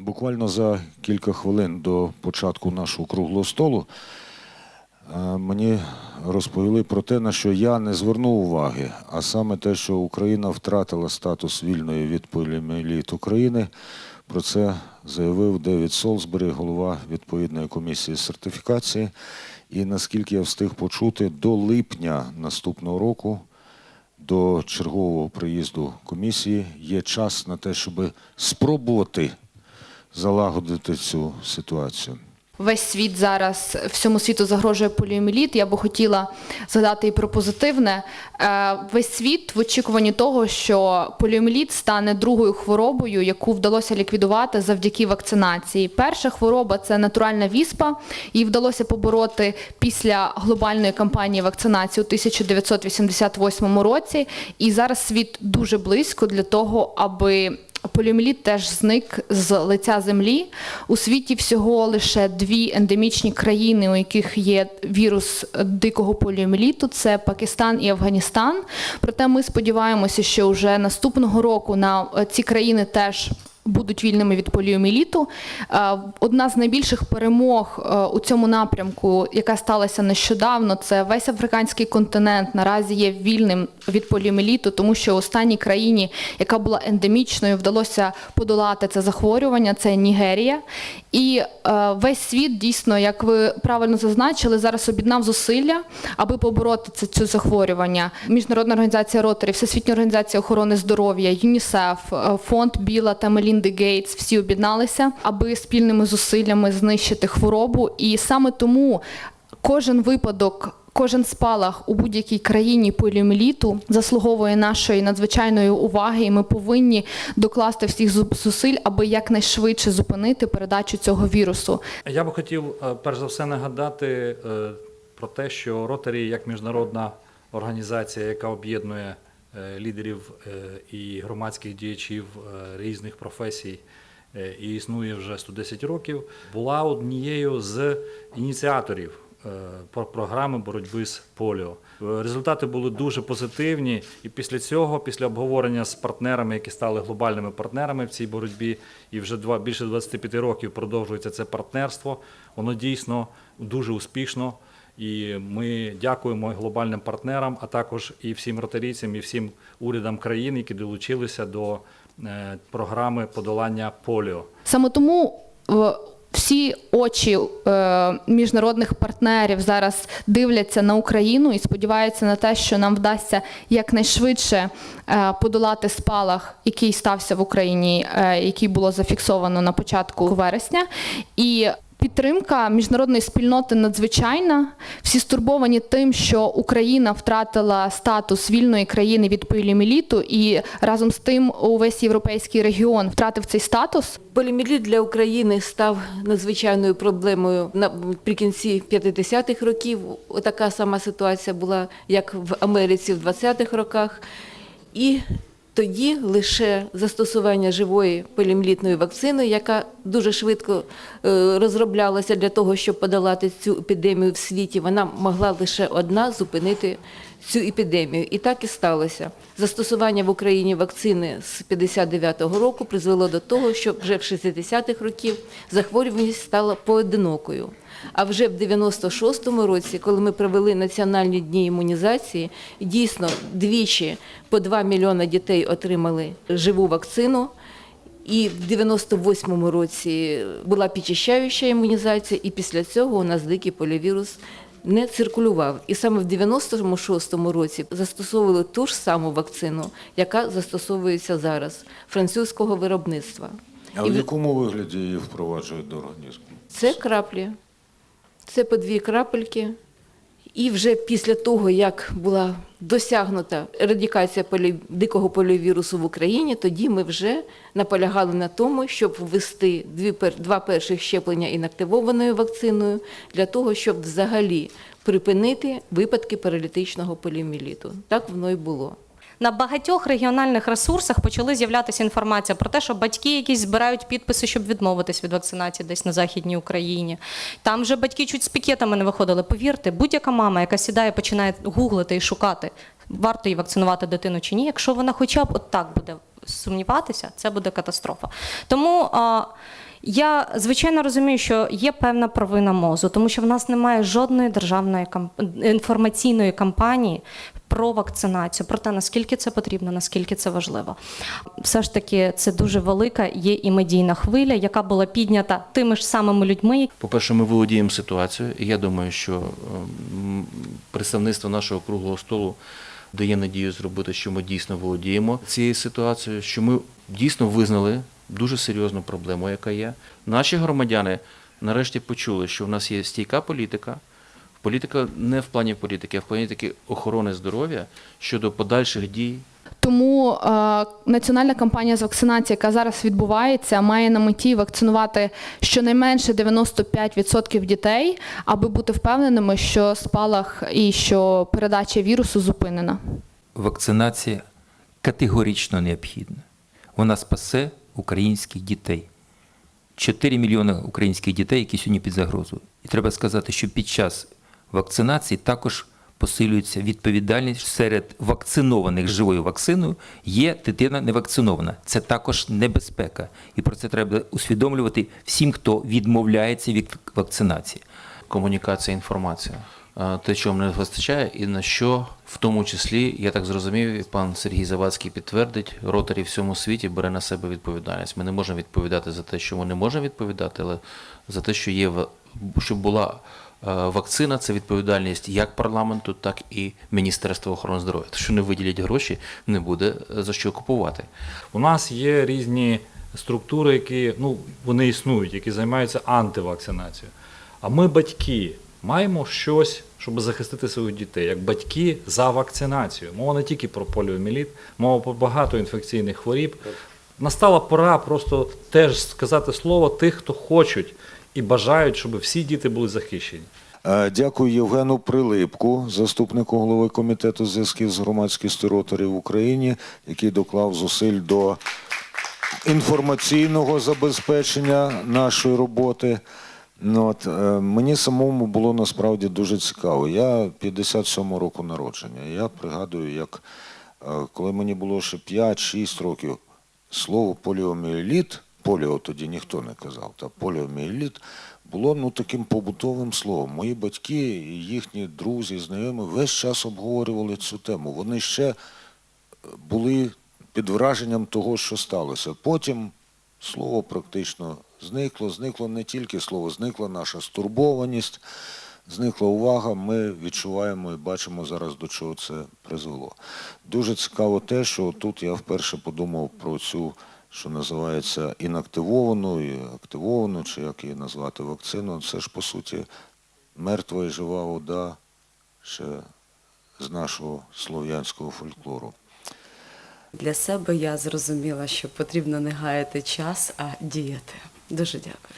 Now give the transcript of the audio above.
Буквально за кілька хвилин до початку нашого круглого столу е, мені розповіли про те, на що я не звернув уваги, а саме те, що Україна втратила статус вільної від поліомієліту України. Про це заявив Девід Солсбері, голова відповідної комісії сертифікації. І наскільки я встиг почути, до липня наступного року до чергового приїзду комісії є час на те, щоб спробувати залагодити цю ситуацію. Весь світ зараз всьому світу загрожує поліоміеліт. Я би хотіла згадати і про позитивне. Е, Весь світ в очікуванні того, що поліоміеліт стане другою хворобою, яку вдалося ліквідувати завдяки вакцинації. Перша хвороба це натуральна віспа. Її вдалося побороти після глобальної кампанії вакцинації у 1988 році. І зараз світ дуже близько для того, аби Поліоміеліт теж зник з лиця землі. У світі всього лише дві ендемічні країни, у яких є вірус дикого поліоміліту – це Пакистан і Афганістан. Проте ми сподіваємося, що вже наступного року на ці країни теж. Будуть вільними від поліоміеліту. Е, Одна з найбільших перемог е, у цьому напрямку, яка сталася нещодавно, це весь африканський континент наразі є вільним від поліоміеліту, тому що останній країні, яка була ендемічною, вдалося подолати це захворювання. Це Нігерія. І е, весь світ дійсно, як ви правильно зазначили, зараз об'єднав зусилля, аби побороти це цю захворювання. Міжнародна організація Ротарі, Всесвітня організація охорони здоров'я, ЮНІСЕФ, фонд Біла та Мелінди Гейтс всі об'єдналися, аби спільними зусиллями знищити хворобу. І саме тому кожен випадок. Кожен спалах у будь-якій країні поліоміеліту заслуговує нашої надзвичайної уваги, і ми повинні докласти всіх зу- зусиль, аби якнайшвидше зупинити передачу цього вірусу. Я би хотів е, перш за все нагадати е, про те, що Ротарі як міжнародна організація, яка об'єднує лідерів е, і громадських діячів е, різних професій е, і існує вже 110 років, була однією з ініціаторів е, програми боротьби з поліо. Е, Результати були дуже позитивні, і після цього, після обговорення з партнерами, які стали глобальними партнерами в цій боротьбі, і вже більше 25 років продовжується це партнерство. Воно дійсно дуже успішно. І ми дякуємо глобальним партнерам, а також і всім ротарійцям, і всім урядам країн, які долучилися до е, програми подолання поліо. Саме тому е, всі очі е, міжнародних партнерів зараз дивляться на Україну і сподіваються на те, що нам вдасться якнайшвидше подолати спалах, який стався в Україні, який було зафіксовано на початку вересня. І Підтримка міжнародної спільноти надзвичайна. Всі стурбовані тим, що Україна втратила статус вільної країни від поліоміеліту, і разом з тим увесь європейський регіон втратив цей статус. Поліміліт для України став надзвичайною проблемою наприкінці 50-х років. Така сама ситуація була, як в Америці в 20-х роках. І тоді лише застосування живої полімлітної вакцини, яка дуже швидко е, розроблялася для того, щоб подолати цю епідемію в світі, вона могла лише одна зупинити цю епідемію. І так і сталося. Застосування в Україні вакцини з 59-го року призвело до того, що вже в 60-х років захворюваність стала поодинокою. А вже в 96-му році, коли ми провели національні дні імунізації, дійсно двічі по 2 мільйони дітей отримали живу вакцину. І в 98-му році була підчищаюча імунізація, і після цього у нас дикий поліовірус не циркулював. І саме в 96-му році застосовували ту ж саму вакцину, яка застосовується зараз французького виробництва. А І в якому вигляді її впроваджують до організму? Це краплі. Це по дві крапельки. І вже після того, як була досягнута ерадикація полі... дикого поліовірусу в Україні, тоді ми вже наполягали на тому, щоб ввести дві два перших щеплення інактивованою вакциною для того, щоб взагалі припинити випадки паралітичного поліоміліту. Так воно й було. На багатьох регіональних ресурсах почали з'являтися інформація про те, що батьки якісь збирають підписи, щоб відмовитись від вакцинації десь на західній Україні. Там же батьки чуть з пікетами не виходили. Повірте, будь-яка мама, яка сідає, починає гуглити і шукати, варто їй вакцинувати дитину чи ні. Якщо вона хоча б от так буде сумніватися, це буде катастрофа. Тому Я звичайно розумію, що є певна провина мозу, тому що в нас немає жодної державної інформаційної кампанії про вакцинацію, про те, наскільки це потрібно, наскільки це важливо. Все ж таки, це дуже велика є і медійна хвиля, яка була піднята тими ж самими людьми, По-перше, ми володіємо ситуацією, і я думаю, що ем, представництво нашого круглого столу дає надію зробити, що ми дійсно володіємо цією ситуацією, що ми дійсно визнали дуже серйозну проблему, яка є. Наші громадяни нарешті почули, що в нас є стійка політика. Політика не в плані політики, а в плані таки охорони здоров'я щодо подальших дій Тому е, національна кампанія з вакцинації, яка зараз відбувається, має на меті вакцинувати щонайменше 95% дітей, аби бути впевненими, що спалах і що передача вірусу зупинена. Вакцинація категорично необхідна. Вона спасе українських дітей. 4 мільйони українських дітей, які сьогодні під загрозою. І треба сказати, що під час вакцинації також посилюється відповідальність серед вакцинованих живою вакциною. Є дитина невакцинована. Це також небезпека. І про це треба усвідомлювати всім, хто відмовляється від вакцинації. комунікація, інформація. Е, Те, чого не вистачає, і на що, в тому числі, я так зрозумів, і пан Сергій Завадський підтвердить, ротарі в всьому світі бере на себе відповідальність. Ми не можемо відповідати за те, що ми не можемо відповідати, але за те, що є щоб була е, вакцина, це відповідальність як парламенту, так і Міністерства охорони здоров'я. Що не виділять гроші, не буде е, за що купувати. У нас є різні структури, які ну, вони існують, які займаються антивакцинацією. А ми, батьки, маємо щось, щоб захистити своїх дітей, як батьки за вакцинацію. Мова не тільки про поліоміеліт, мова про багато інфекційних хворіб. Настала пора просто теж сказати слово тих, хто хочуть і бажають, щоб всі діти були захищені. Е, Дякую Євгену Прилипку, заступнику голови комітету зв'язків з громадськістю ротарів в Україні, який доклав зусиль до інформаційного забезпечення нашої роботи. Ну, от, е, мені самому було насправді дуже цікаво. Я 57 року народження. Я пригадую, як е, коли мені було ще 5-6 років, слово поліоміеліт, поліо тоді ніхто не казав, та поліоміеліт було ну, таким побутовим словом. Мої батьки і їхні друзі, знайомі весь час обговорювали цю тему. Вони ще е, були під враженням того, що сталося. Потім слово практично зникло. Зникло не тільки слово, зникла наша стурбованість, зникла увага. Ми відчуваємо і бачимо зараз, до чого це призвело. Дуже цікаво те, що тут я вперше подумав про цю, що називається інактивовану, і активовану, чи як її назвати, вакцину. Це ж по суті мертва і жива вода ще з нашого слов'янського фольклору. Для себе я зрозуміла, що потрібно не гаяти час, а діяти. Дуже дякую.